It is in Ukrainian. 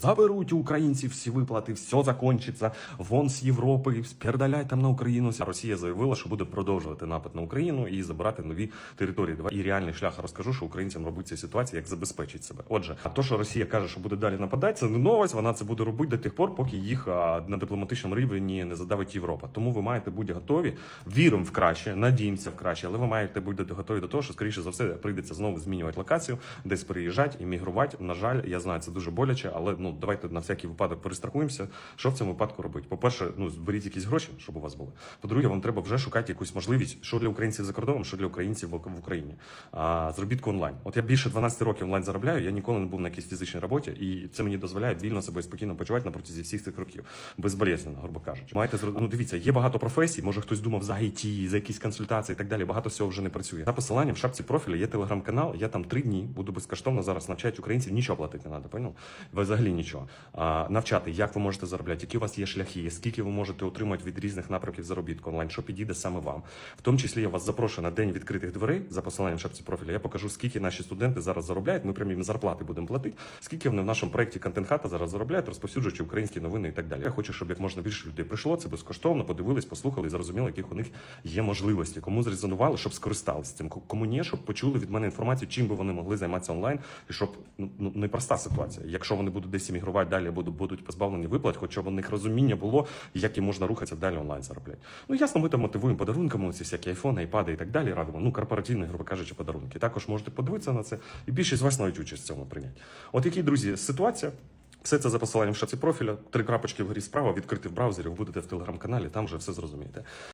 заберуть у українців всі виплати, все закончиться, вон з Європи, спердаляй там на Україну. А Росія заявила, що буде продовжувати напад на Україну і забирати нові території. Давай і реальний шлях розкажу, що українцям робить ця ситуація, як забезпечить себе. Отже, а то, що Росія каже, що буде далі нападати, це не новость. Вона це буде робити до тих пор, поки їх на дипломатичному рівні не задавить Європа. Тому ви маєте бути готові. Віримо в краще, надіємося в краще, але ви маєте бути готові до того, що скоріше за все прийдеться знову змінювати локацію, десь переїжджати, іммігрувати. На жаль, я знаю, це дуже боляче, але ну давайте на всякий випадок перестрахуємося. Що в цьому випадку робити? По-перше, ну зберіть якісь гроші, щоб у вас були. По-друге, вам треба вже шукати якусь можливість, що для українців за кордоном, що для українців в Україні. А, заробітку онлайн. От я більше 12 років онлайн заробляю. Я ніколи не був на якійсь фізичній роботі, і це мені дозволяє вільно себе спокійно почувати на протязі всіх цих років, безболезненно, грубо кажучи. Маєте ну, дивіться, є багато професій. Може хтось думав за IT, за якісь консультації і так далі. Багато всього вже не працює. За посиланням в шапці профіля є телеграм-канал. Я там три дні буду безкоштовно зараз навчати українців. Нічого платити не треба, понял? Взагалі нічого. Навчати, як ви можете заробляти, які у вас є шляхи, скільки ви можете отримати від різних напрямків заробітку онлайн, що підійде саме вам. В тому числі я вас запрошую на день відкритих дверей за посиланням шапці профіля. Я покажу, скільки наші студенти зараз заробляють. Ми прям їм зарплати будемо платити. Скільки вони в нашому проєкті контент хата зараз заробляють, розповсюджуючи українські новини і так далі. Я хочу, щоб як можна більше людей прийшло. Це безкоштовно, подивились, послухали і зрозуміли, яких у них є можливості. Кому зрезонували, щоб скористалися цим. Кому ні, щоб почули від мене інформацію, чим би вони могли займатися онлайн, і щоб ну ну, непроста ситуація. Якщо вони будуть десь іммігрувати далі, будуть будуть позбавлені виплат, хоча б у них розуміння було, як їм можна рухатися далі онлайн заробляти. Ну ясно, ми там мотивуємо подарунками, ці всякі айфони, айпади і так далі. Радимо. Ну корпоративні, грубо кажучи, подарунки. Також можете подивитися на це, і більшість з вас навіть участь в цьому прийняти. От які друзі, ситуація. Все це за посиланням в шапці профіля, три крапочки вгорі справа, відкрити в браузері, будете в телеграм-каналі, там вже все зрозумієте.